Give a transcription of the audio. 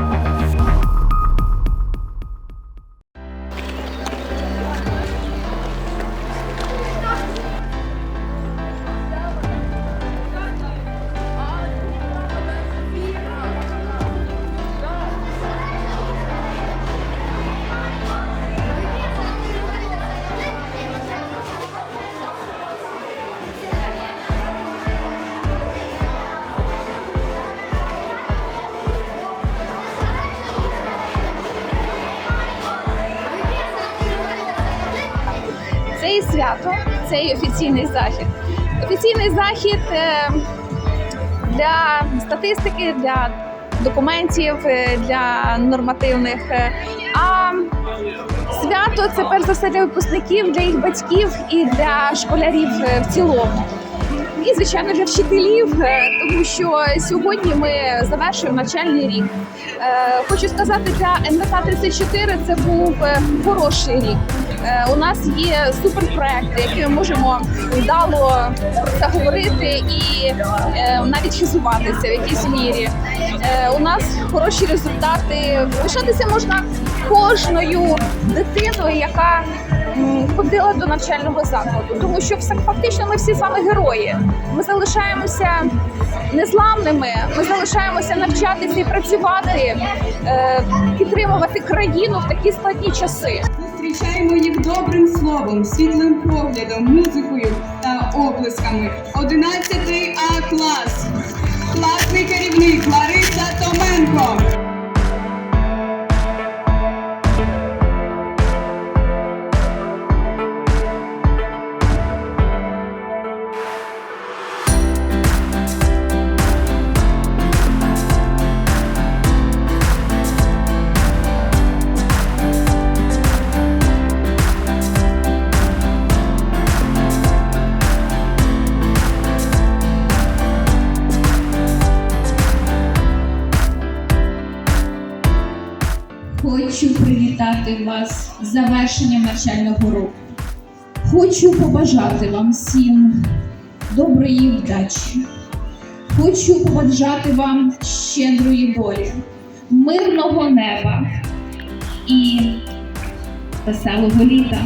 Це свято, це і офіційний захід. Офіційний захід е, для статистики, для документів, е, для нормативних. е, А свято це перш за все для випускників, для їх батьків і для школярів в цілому. І звичайно для вчителів, тому що сьогодні ми завершуємо навчальний рік. Хочу сказати, для НВК 34 це був хороший рік. Е, У нас є суперпроекти, які ми можемо вдало про це говорити і е, навіть хизуватися в якійсь мірі. Е, У нас хороші результати. Пишатися можна кожною дитиною, яка ходила до навчального закладу, тому що все фактично ми всі з вами герої. Ми залишаємося незламними. Ми залишаємося навчатися і працювати, підтримувати країну в такі складні часи. Зустрічаємо їх добрим словом, світлим поглядом, музикою та оплесками. 11 Хочу привітати вас з завершенням навчального року. Хочу побажати вам всім доброї вдачі. Хочу побажати вам щедрої волі, мирного неба і веселого літа.